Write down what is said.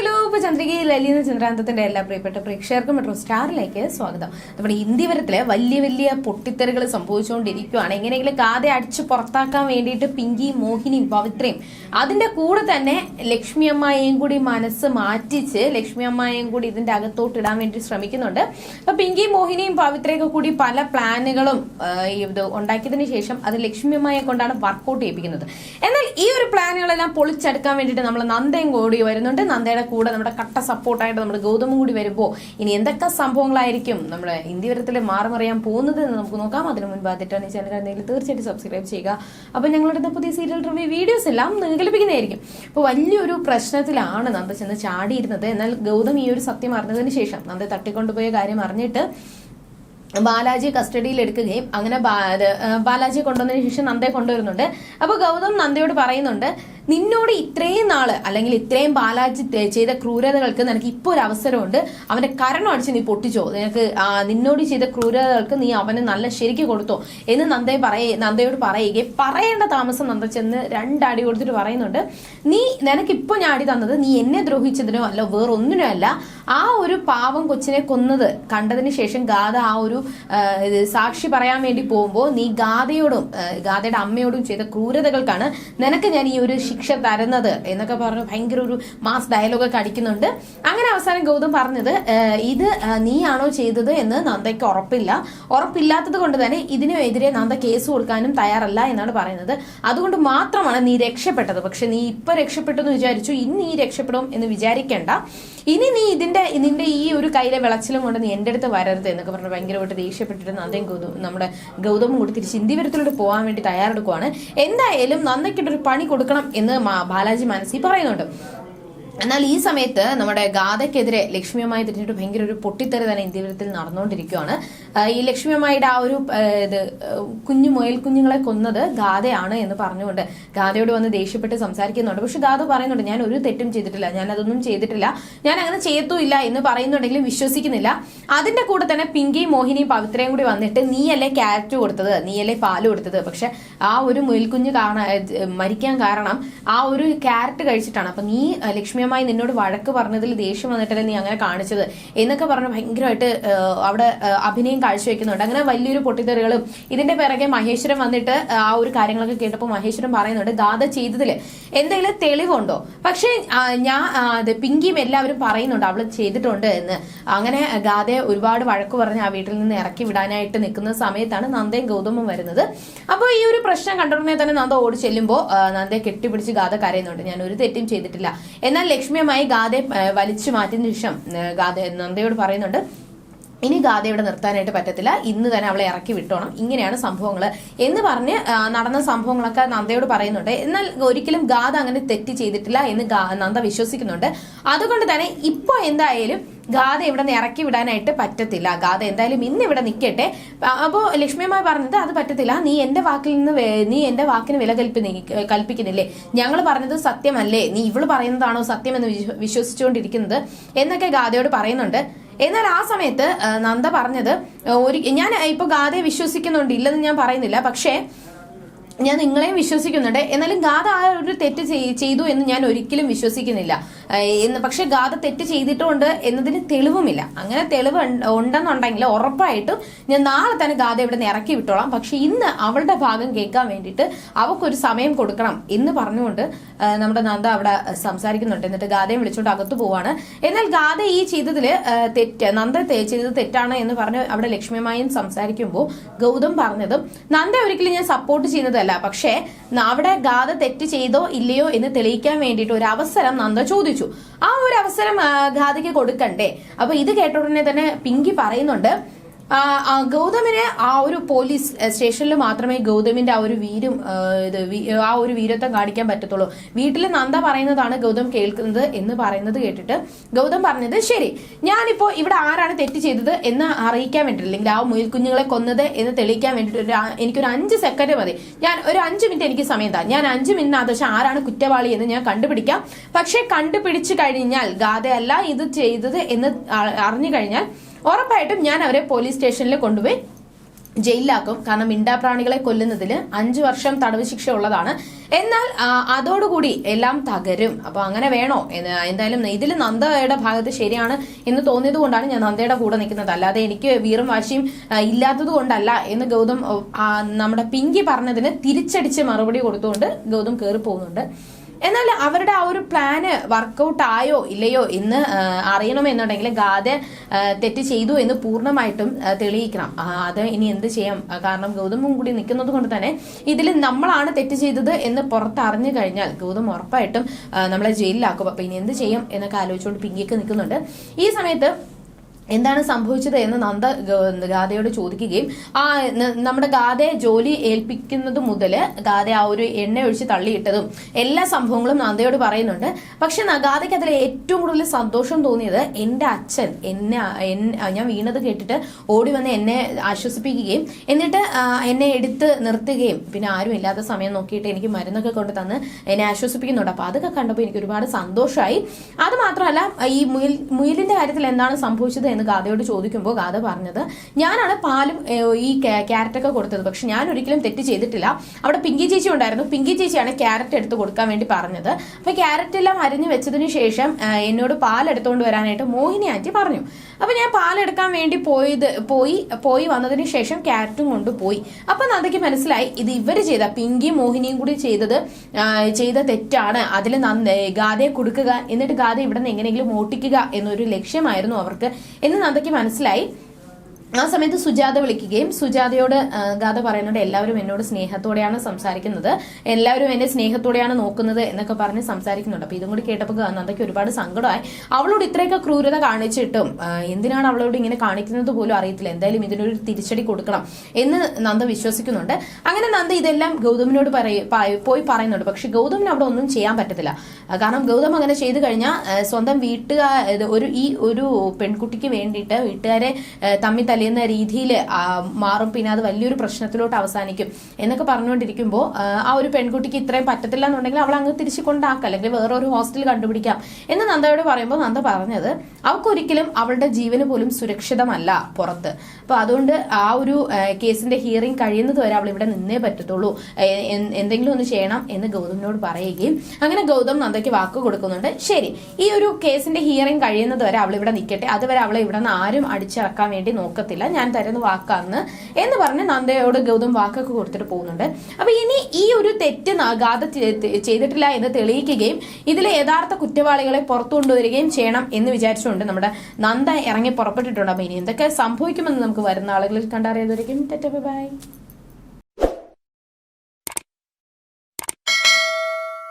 hello ഇപ്പൊ ചന്ദ്രികയിൽ അലിയുന്ന ചന്ദ്രാന്തത്തിന്റെ എല്ലാ പ്രിയപ്പെട്ട പ്രേക്ഷകർക്കും മെട്രോ സ്റ്റാറിലേക്ക് സ്വാഗതം. നമ്മുടെ വരത്തിലെ വലിയ വലിയ പൊട്ടിത്തെറികൾ സംഭവിച്ചുകൊണ്ടിരിക്കുകയാണ്. എങ്ങനെയെങ്കിലും കാതെ അടിച്ച് പുറത്താക്കാൻ വേണ്ടിയിട്ട് പിങ്കി മോഹിനിയും പവിത്രയും അതിന്റെ കൂടെ തന്നെ ലക്ഷ്മി അമ്മായിയും കൂടി മനസ്സ് മാറ്റിച്ച് ലക്ഷ്മി അമ്മായിയും കൂടി ഇതിന്റെ അകത്തോട്ട് ഇടാൻ വേണ്ടി ശ്രമിക്കുന്നുണ്ട്. അപ്പൊ പിങ്കി മോഹിനിയും പവിത്രയൊക്കെ കൂടി പല പ്ലാനുകളും ഇത് ഉണ്ടാക്കിയതിനു ശേഷം അത് ലക്ഷ്മി അമ്മായെ കൊണ്ടാണ് വർക്കൗട്ട് ചെയ്യിപ്പിക്കുന്നത്. എന്നാൽ ഈ ഒരു പ്ലാനുകളെല്ലാം പൊളിച്ചെടുക്കാൻ വേണ്ടിയിട്ട് നമ്മൾ നന്ദയും കൂടി വരുന്നുണ്ട്. നന്ദയുടെ കൂടെ നമ്മുടെ കട്ട സപ്പോർട്ടായിട്ട് നമ്മുടെ ഗൗതമം കൂടി വരുമ്പോൾ ഇനി എന്തൊക്കെ സംഭവങ്ങളായിരിക്കും നമ്മുടെ ഇന്ത്യവരത്തിൽ മാറിമറിയാൻ പോകുന്നത് എന്ന് നമുക്ക് നോക്കാം. അതിന് മുൻപ് ആദ്യമായിട്ടാണ് ഈ ചാനൽ എന്തെങ്കിലും തീർച്ചയായിട്ടും സബ്സ്ക്രൈബ് ചെയ്യുക. അപ്പോൾ ഞങ്ങളുടെ പുതിയ സീരിയൽ റിവ്യൂ വീഡിയോസ് എല്ലാം നിങ്ങൾക്ക് ലഭിക്കുന്നതായിരിക്കും. അപ്പോൾ വലിയൊരു പ്രശ്നത്തിലാണ് നന്ദ ചെന്ന് ചാടിയിരുന്നത്. എന്നാൽ ഗൗതം ഈ ഒരു സത്യം അറിഞ്ഞതിന് ശേഷം നന്ദ തട്ടിക്കൊണ്ടുപോയ കാര്യം അറിഞ്ഞിട്ട് ബാലാജി കസ്റ്റഡിയിൽ എടുക്കുകയും അങ്ങനെ ബാലാജി കൊണ്ടുവന്നതിന് ശേഷം നന്ദയെ കൊണ്ടുവരുന്നുണ്ട്. അപ്പോൾ ഗൗതം നന്ദയോട് പറയുന്നുണ്ട് നിന്നോട് ഇത്രയും നാൾ അല്ലെങ്കിൽ ഇത്രയും ബാലാജി ചെയ്ത ക്രൂരതകൾക്ക് നിനക്ക് ഇപ്പോൾ ഒരു അവസരമുണ്ട്. അവന്റെ കരണം അടിച്ച് നീ പൊട്ടിച്ചോ. നിനക്ക് നിന്നോട് ചെയ്ത ക്രൂരതകൾക്ക് നീ അവന് നല്ല ശരിക്ക് കൊടുത്തോ എന്ന് നന്ദയെ പറയ നന്ദയോട് പറയുകയും പറയേണ്ട താമസം നന്ദ ചെന്ന് രണ്ടടി കൊടുത്തിട്ട് പറയുന്നുണ്ട്. നീ നിനക്ക് ഇപ്പൊ ഞാൻ അടി തന്നത് നീ എന്നെ ദ്രോഹിച്ചതിനോ അല്ല വേറൊന്നിനോ അല്ല. ആ ഒരു പാവം കൊച്ചിനെ കൊന്നത് കണ്ടതിന് ശേഷം ഗാഥ ആ ഒരു സാക്ഷി പറയാൻ വേണ്ടി പോകുമ്പോൾ നീ ഗാഥയോടും ഗാഥയുടെ അമ്മയോടും ചെയ്ത ക്രൂരതകൾക്കാണ് നിനക്ക് ഞാൻ ഈ ഒരു തരുന്നത് എന്നൊക്കെ പറഞ്ഞ് ഭയങ്കര ഒരു മാസ് ഡയലോഗൊക്കെ അടിക്കുന്നുണ്ട്. അങ്ങനെ അവസാനം ഗൗതം പറഞ്ഞത് ഇത് നീയാണോ ചെയ്തത് എന്ന് നന്ദയ്ക്ക് ഉറപ്പില്ല. ഉറപ്പില്ലാത്തത് കൊണ്ട് തന്നെ ഇതിനെതിരെ നന്ദ കേസ് കൊടുക്കാനും തയ്യാറല്ല എന്നാണ് പറയുന്നത്. അതുകൊണ്ട് മാത്രമാണ് നീ രക്ഷപ്പെട്ടത്. പക്ഷെ നീ ഇപ്പൊ രക്ഷപ്പെട്ടു എന്ന് വിചാരിച്ചു. ഇനി നീ രക്ഷപ്പെടും എന്ന് വിചാരിക്കേണ്ട. ഇനി നീ ഇതിന്റെ നിന്റെ ഈ ഒരു കയ്യിലെ വിളച്ചിലും കൊണ്ട് നീ എന്റെ അടുത്ത് വരരുത് എന്നൊക്കെ പറഞ്ഞു ഭയങ്കരമായിട്ട് ദേഷ്യപ്പെട്ടിട്ട് നന്ദയും ഗൗതം നമ്മുടെ ഗൗതമും കൂടി തിരിച്ച് ഇന്ത്യവരത്തിലൂടെ പോകാൻ വേണ്ടി തയ്യാറെടുക്കുവാണ്. എന്തായാലും നന്ദയ്ക്കിട്ടൊരു പണി കൊടുക്കണം എന്ന് മാ- ബാലാജി മനസ്സിൽ പറയുന്നുണ്ട്. എന്നാൽ ഈ സമയത്ത് നമ്മുടെ ഗാഥയ്ക്കെതിരെ ലക്ഷ്മിയമ്മായി തിരിഞ്ഞിട്ട് ഭയങ്കര ഒരു പൊട്ടിത്തെറി തന്നെ ഇന്ത്യത്തിൽ നടന്നുകൊണ്ടിരിക്കുകയാണ്. ഈ ലക്ഷ്മിയമ്മായിയുടെ ആ ഒരു ഇത് കുഞ്ഞു മുയൽ കുഞ്ഞുങ്ങളെ കൊന്നത് ഗാഥയാണ് എന്ന് പറഞ്ഞുകൊണ്ട് ഗാഥയോട് വന്ന് ദേഷ്യപ്പെട്ട് സംസാരിക്കുന്നുണ്ട്. പക്ഷെ ഗാഥ പറയുന്നുണ്ട് ഞാൻ ഒരു തെറ്റും ചെയ്തിട്ടില്ല. ഞാൻ അതൊന്നും ചെയ്തിട്ടില്ല. ഞാൻ അങ്ങനെ ചെയ്യത്തുമില്ല എന്ന് പറയുന്നുണ്ടെങ്കിലും വിശ്വസിക്കുന്നില്ല. അതിന്റെ കൂടെ തന്നെ പിങ്കിയും മോഹിനിയും പവിത്രയും കൂടി വന്നിട്ട് നീയല്ലേ ക്യാരറ്റ് കൊടുത്തത്? നീയല്ലേ പാൽ കൊടുത്തത്? പക്ഷെ ആ ഒരു മുയൽക്കുഞ്ഞ് കാണാൻ മരിക്കാൻ കാരണം ആ ഒരു ക്യാരറ്റ് കഴിച്ചിട്ടാണ്. അപ്പൊ നീ അഹ് ലക്ഷ്മിയമ്മായി നിന്നോട് വഴക്ക് പറഞ്ഞതിൽ ദേഷ്യം വന്നിട്ടല്ലേ നീ അങ്ങനെ കാണിച്ചത്? എന്നൊക്കെ പറഞ്ഞ് ഭയങ്കരമായിട്ട് അവിടെ അഭിനയം കാഴ്ചവെക്കുന്നുണ്ട്. അങ്ങനെ വലിയൊരു പൊട്ടിത്തെറികളും ഇതിന്റെ പിറകെ മഹേശ്വരൻ വന്നിട്ട് ആ ഒരു കാര്യങ്ങളൊക്കെ കേട്ടപ്പോൾ മഹേശ്വരൻ പറയുന്നുണ്ട് ദാദ ചെയ്തതിൽ എന്തെങ്കിലും തെളിവുണ്ടോ? പക്ഷേ ഞാൻ പിങ്കിയും എല്ലാവരും പറയുന്നുണ്ട് അവൾ ചെയ്തിട്ടുണ്ട് എന്ന്. അങ്ങനെ ഗാദയെ ഒരുപാട് വഴക്ക് പറഞ്ഞ് ആ വീട്ടിൽ നിന്ന് ഇറക്കി വിടാനായിട്ട് നിൽക്കുന്ന സമയത്താണ് നന്ദയും ഗൗതമും വരുന്നത്. അപ്പോൾ ഈ ഒരു പ്രശ്നം കണ്ടുടനെ തന്നെ നന്ദ ഓടി ചെല്ലുമ്പോൾ നന്ദയെ കെട്ടിപ്പിടിച്ച് ഗാഥ കരയുന്നുണ്ട്. ഞാൻ ഒരു തെറ്റും ചെയ്തിട്ടില്ല. എന്നാൽ ലക്ഷ്മിയമായി ഗാഥയെ വലിച്ചു മാറ്റിയതിനു ശേഷം ഗാഥ നന്ദയോട് പറയുന്നുണ്ട് ഇനി ഗാഥ ഇവിടെ നിർത്താനായിട്ട് പറ്റത്തില്ല. ഇന്ന് തന്നെ അവളെ ഇറക്കി വിട്ടോണം. ഇങ്ങനെയാണ് സംഭവങ്ങൾ എന്ന് പറഞ്ഞ് നടന്ന സംഭവങ്ങളൊക്കെ നന്ദയോട് പറയുന്നുണ്ട്. എന്നാൽ ഒരിക്കലും ഗാഥ അങ്ങനെ തെറ്റ് ചെയ്തിട്ടില്ല എന്ന് നന്ദ വിശ്വസിക്കുന്നുണ്ട്. അതുകൊണ്ട് തന്നെ ഇപ്പൊ എന്തായാലും ഗാഥ ഇവിടെ നിന്ന് ഇറക്കി വിടാനായിട്ട് പറ്റത്തില്ല. ഗാഥ എന്തായാലും ഇന്ന് ഇവിടെ നിൽക്കട്ടെ അപ്പോൾ ലക്ഷ്മിയമ്മ പറഞ്ഞത് അത് പറ്റത്തില്ല. നീ എന്റെ വാക്കിൽ നിന്ന് നീ എന്റെ വാക്കിന് വില കൽപ്പി കൽപ്പിക്കുന്നില്ലേ? ഞങ്ങൾ പറഞ്ഞത് സത്യമല്ലേ? നീ ഇവൾ പറയുന്നതാണോ സത്യം എന്ന് വിശ്വ- വിശ്വസിച്ചുകൊണ്ടിരിക്കുന്നത്? എന്നൊക്കെ ഗാഥയോട് പറയുന്നുണ്ട്. എന്നാൽ ആ സമയത്ത് നന്ദ പറഞ്ഞത് ഒരു ഞാൻ ഇപ്പൊ ഗാഥയെ വിശ്വസിക്കുന്നുണ്ട് ഇല്ലെന്ന് ഞാൻ പറയുന്നില്ല പക്ഷേ ഞാൻ നിങ്ങളെയും വിശ്വസിക്കുന്നുണ്ട്. എന്നാലും ഗാഥ ആ ഒരു തെറ്റ് ചെയ്- ചെയ്തു എന്ന് ഞാൻ ഒരിക്കലും വിശ്വസിക്കുന്നില്ല. എന്ന് പക്ഷെ ഗാഥ തെറ്റ് ചെയ്തിട്ടുണ്ട് എന്നതിന് തെളിവുമില്ല. അങ്ങനെ തെളിവ് ഉണ്ട്- ഉണ്ടെന്നുണ്ടെങ്കിൽ ഉറപ്പായിട്ടും ഞാൻ നാളെ തന്നെ ഗാഥ ഇവിടെ നിന്ന് ഇറക്കി വിട്ടോളാം. പക്ഷെ ഇന്ന് അവളുടെ ഭാഗം കേൾക്കാൻ വേണ്ടിയിട്ട് അവൾക്കൊരു സമയം കൊടുക്കണം എന്ന് പറഞ്ഞുകൊണ്ട് നമ്മുടെ നന്ദ അവിടെ സംസാരിക്കുന്നുണ്ട്. എന്നിട്ട് ഗാഥയും വിളിച്ചുകൊണ്ട് അകത്തു പോവാണ്. എന്നാൽ ഗാഥ ഈ ചെയ്തതിൽ തെറ്റ് നന്ദ ചെയ്തത് തെറ്റാണ് എന്ന് പറഞ്ഞ് അവിടെ ലക്ഷ്മിമായും സംസാരിക്കുമ്പോൾ ഗൗതം പറഞ്ഞതും നന്ദ ഒരിക്കലും ഞാൻ സപ്പോർട്ട് ചെയ്യുന്നതല്ല. പക്ഷേ ന- അവിടെ ഗാഥ തെറ്റ് ചെയ്തോ ഇല്ലയോ എന്ന് തെളിയിക്കാൻ വേണ്ടിയിട്ട് ഒരു അവസരം നന്ദ ചോദിച്ചു. ആ ഒരു അവസരം ഗാഥയ്ക്ക് കൊടുക്കണ്ടേ? അപ്പൊ ഇത് കേട്ട ഉടനെ തന്നെ പിങ്കി പറയുന്നുണ്ട് ഗൗതമിന് ആ ഒരു പോലീസ് സ്റ്റേഷനിൽ മാത്രമേ ഗൗതമിന്റെ ആ ഒരു വീരും ഇത് ആ ഒരു വീരത്വം കാണിക്കാൻ പറ്റത്തുള്ളൂ. വീട്ടിൽ നന്ദ പറയുന്നതാണ് ഗൗതം കേൾക്കുന്നത് എന്ന് പറയുന്നത് കേട്ടിട്ട് ഗൗതം പറഞ്ഞത് ശരി ഞാനിപ്പോ ഇവിടെ ആരാണ് തെറ്റ് ചെയ്തത് എന്ന് അറിയിക്കാൻ വേണ്ടിയിട്ട് അല്ലെങ്കിൽ ആ മുയൽക്കുഞ്ഞുങ്ങളെ കൊന്നത് എന്ന് തെളിയിക്കാൻ വേണ്ടിയിട്ട് ഒരു എനിക്കൊരു അഞ്ച് സെക്കൻഡ് മതി. ഞാൻ ഒരു അഞ്ച് മിനിറ്റ് എനിക്ക് സമയം താ. ഞാൻ അഞ്ച് മിനിറ്റ് ആദർശ ആരാണ് കുറ്റവാളി എന്ന് ഞാൻ കണ്ടുപിടിക്കാം. പക്ഷെ കണ്ടുപിടിച്ചു കഴിഞ്ഞാൽ ഗാഥയല്ല ഇത് ചെയ്തത് എന്ന് അറിഞ്ഞു കഴിഞ്ഞാൽ ഉറപ്പായിട്ടും ഞാൻ അവരെ പോലീസ് സ്റ്റേഷനിൽ കൊണ്ടുപോയി ജയിലിലാക്കും. കാരണം മിണ്ടാപ്രാണികളെ കൊല്ലുന്നതിൽ അഞ്ചു വർഷം തടവ് ശിക്ഷ ഉള്ളതാണ്. എന്നാൽ അതോടുകൂടി എല്ലാം തകരും. അപ്പോൾ അങ്ങനെ വേണോ? എന്തായാലും ഇതിൽ നന്ദയുടെ ഭാഗത്ത് ശരിയാണ് എന്ന് തോന്നിയത് കൊണ്ടാണ് ഞാൻ നന്ദയുടെ കൂടെ നിൽക്കുന്നത്. അല്ലാതെ എനിക്ക് വീറും വാശിയും ഇല്ലാത്തത് കൊണ്ടല്ല എന്ന് ഗൗതം നമ്മുടെ പിങ്കി പറഞ്ഞതിന് തിരിച്ചടിച്ച് മറുപടി കൊടുത്തുകൊണ്ട് ഗൗതം കയറി പോകുന്നുണ്ട് എന്നാൽ അവരുടെ ആ ഒരു പ്ലാന് വർക്കൗട്ട് ആയോ ഇല്ലയോ എന്ന് അറിയണമെന്നുണ്ടെങ്കിൽ ഗാദ തെറ്റ് ചെയ്തു എന്ന് പൂർണമായിട്ടും തെളിയിക്കണം. അത് ഇനി എന്ത് ചെയ്യാം? കാരണം ഗൗതമും കൂടി നിൽക്കുന്നത് കൊണ്ട് തന്നെ ഇതിൽ നമ്മളാണ് തെറ്റ് ചെയ്തത് എന്ന് പുറത്തറിഞ്ഞു കഴിഞ്ഞാൽ ഗൗതം ഉറപ്പായിട്ടും നമ്മളെ ജയിലിലാക്കും. അപ്പൊ ഇനി എന്ത് ചെയ്യും എന്നൊക്കെ ആലോചിച്ചുകൊണ്ട് പിങ്കിക്ക് നിൽക്കുന്നുണ്ട്. ഈ സമയത്ത് എന്താണ് സംഭവിച്ചത് എന്ന് നന്ദ ഗാഥയോട് ചോദിക്കുകയും ആ നമ്മുടെ ഗാഥയെ ജോലി ഏൽപ്പിക്കുന്നത് മുതൽ ഗാഥ ആ ഒരു എണ്ണ ഒഴിച്ച് തള്ളിയിട്ടതും എല്ലാ സംഭവങ്ങളും നന്ദയോട് പറയുന്നുണ്ട്. പക്ഷെ ഗാഥയ്ക്ക് അതിൽ ഏറ്റവും കൂടുതൽ സന്തോഷം തോന്നിയത് എന്റെ അച്ഛൻ എന്നെ ഞാൻ വീണത് കേട്ടിട്ട് ഓടി വന്ന് എന്നെ ആശ്വസിപ്പിക്കുകയും എന്നിട്ട് എന്നെ എടുത്ത് നിർത്തുകയും പിന്നെ ആരും ഇല്ലാത്ത സമയം നോക്കിയിട്ട് എനിക്ക് മരുന്നൊക്കെ കൊണ്ട് തന്ന് എന്നെ ആശ്വസിപ്പിക്കുന്നുണ്ട്. അപ്പൊ അതൊക്കെ കണ്ടപ്പോൾ എനിക്ക് ഒരുപാട് സന്തോഷമായി അത് മാത്രമല്ല ഈ മുയൽ മുയലിന്റെ കാര്യത്തിൽ എന്താണ് സംഭവിച്ചത് എന്ന് ഗാഥയോട് ചോദിക്കുമ്പോൾ ഗാഥ പറഞ്ഞത് ഞാനാണ് പാലും ഈ ക്യാ- ക്യാരറ്റൊക്കെ കൊടുത്തത്. പക്ഷെ ഞാൻ ഒരിക്കലും തെറ്റ് ചെയ്തിട്ടില്ല. അവിടെ പിങ്കി ചേച്ചി ഉണ്ടായിരുന്നു. പിങ്കി ചേച്ചിയാണ് ക്യാരറ്റ് എടുത്ത് കൊടുക്കാൻ വേണ്ടി പറഞ്ഞത്. അപ്പൊ ക്യാരറ്റ് എല്ലാം അരിഞ്ഞു വെച്ചതിന് ശേഷം എന്നോട് പാൽ എടുത്തുകൊണ്ട് വരാനായിട്ട് മോഹിനി ആറ്റി പറഞ്ഞു. അപ്പൊ ഞാൻ പാലെടുക്കാൻ വേണ്ടി പോയത് പോയി പോയി വന്നതിന് ശേഷം ക്യാരറ്റും കൊണ്ട് പോയി അപ്പൊ നന്ദയ്ക്ക് മനസ്സിലായി ഇത് ഇവർ ചെയ്ത പിങ്കിയും മോഹിനിയും കൂടി ചെയ്തത് ചെയ്ത തെറ്റാണ്. അതിൽ ഗാഥയെ കൊടുക്കുക. എന്നിട്ട് ഗാഥ ഇവിടെ നിന്ന് എങ്ങനെയെങ്കിലും ഓട്ടിക്കുക എന്നൊരു ലക്ഷ്യമായിരുന്നു അവർക്ക്. എന്ന് നന്ദയ്ക്ക് മനസ്സിലായി. ആ സമയത്ത് സുജാത വിളിക്കുകയും സുജാതയോട് ഗാത പറയുന്നുണ്ട് എല്ലാവരും എന്നോട് സ്നേഹത്തോടെയാണ് സംസാരിക്കുന്നത്. എല്ലാവരും എന്നെ സ്നേഹത്തോടെയാണ് നോക്കുന്നത് എന്നൊക്കെ പറഞ്ഞ് സംസാരിക്കുന്നുണ്ട്. അപ്പൊ ഇതും കൂടി കേട്ടപ്പോൾ നന്ദയ്ക്ക് ഒരുപാട് സങ്കടമായി. അവളോട് ഇത്രയൊക്കെ ക്രൂരത കാണിച്ചിട്ടും എന്തിനാണ് അവളോട് ഇങ്ങനെ കാണിക്കുന്നത് പോലും അറിയത്തില്ല. എന്തായാലും ഇതിനൊരു തിരിച്ചടി കൊടുക്കണം എന്ന് നന്ദ വിശ്വസിക്കുന്നുണ്ട്. അങ്ങനെ നന്ദ ഇതെല്ലാം ഗൗതമിനോട് പോയി പറയുന്നുണ്ട്. പക്ഷെ ഗൗതമിന് അവിടെ ഒന്നും ചെയ്യാൻ പറ്റത്തില്ല. കാരണം ഗൗതം അങ്ങനെ ചെയ്തു കഴിഞ്ഞാൽ സ്വന്തം വീട്ടുകാർ ഒരു ഈ ഒരു പെൺകുട്ടിക്ക് വേണ്ടിയിട്ട് വീട്ടുകാരെ തമ്മിൽ തല്ലിയുന്ന രീതിയിൽ മാറും. പിന്നെ അത് വലിയൊരു പ്രശ്നത്തിലോട്ട് അവസാനിക്കും. എന്നൊക്കെ പറഞ്ഞുകൊണ്ടിരിക്കുമ്പോൾ ആ, ഒരു പെൺകുട്ടിക്ക് ഇത്രയും പറ്റത്തില്ല എന്നുണ്ടെങ്കിൽ അവൾ അങ്ങ് തിരിച്ചു കൊണ്ടാക്കുക അല്ലെങ്കിൽ വേറെ ഒരു ഹോസ്റ്റൽ കണ്ടുപിടിക്കാം. എന്ന് നന്ദയോട് പറയുമ്പോൾ നന്ദ പറഞ്ഞത് അവൾക്കൊരിക്കലും അവളുടെ ജീവന് പോലും സുരക്ഷിതമല്ല പുറത്ത്. അപ്പൊ അതുകൊണ്ട് ആ ഒരു കേസിന്റെ ഹിയറിംഗ് കഴിയുന്നത് വരെ അവൾ ഇവിടെ നിന്നേ പറ്റത്തുള്ളൂ. എന്തെങ്കിലും ഒന്ന് ചെയ്യണം എന്ന് ഗൗതമിനോട് പറയുകയും അങ്ങനെ ഗൗതം നന്ദയ്ക്ക് വാക്ക് കൊടുക്കുന്നുണ്ട്. ശരി ഈ ഒരു കേസിന്റെ ഹിയറിംഗ് കഴിയുന്നത് വരെ അവൾ ഇവിടെ നിൽക്കട്ടെ അതുവരെ അവളെ ഇവിടെ നിന്ന് ആരും അടിച്ചിറക്കാൻ വേണ്ടി നോക്കത്തില്ല. ഞാൻ തരുന്ന വാക്കാന്ന് എന്ന് പറഞ്ഞ് നന്ദയോട് ഗൗതം വാക്കൊക്കെ കൊടുത്തിട്ട് പോകുന്നുണ്ട്. അപ്പൊ ഇനി ഈ ഒരു തെറ്റ് ഗാഥ ചെയ്തിട്ടില്ല എന്ന് തെളിയിക്കുകയും ഇതിലെ യഥാർത്ഥ കുറ്റവാളികളെ പുറത്തു കൊണ്ടുവരികയും ചെയ്യണം എന്ന് വിചാരിച്ചുകൊണ്ട് നമ്മുടെ നന്ദ ഇറങ്ങി പുറപ്പെട്ടിട്ടുണ്ട്. അപ്പൊ ഇനി എന്തൊക്കെ സംഭവിക്കുമെന്ന് നമുക്ക് വരുന്ന ആളുകളിൽ കണ്ടറിയാതായിരിക്കും ബൈ.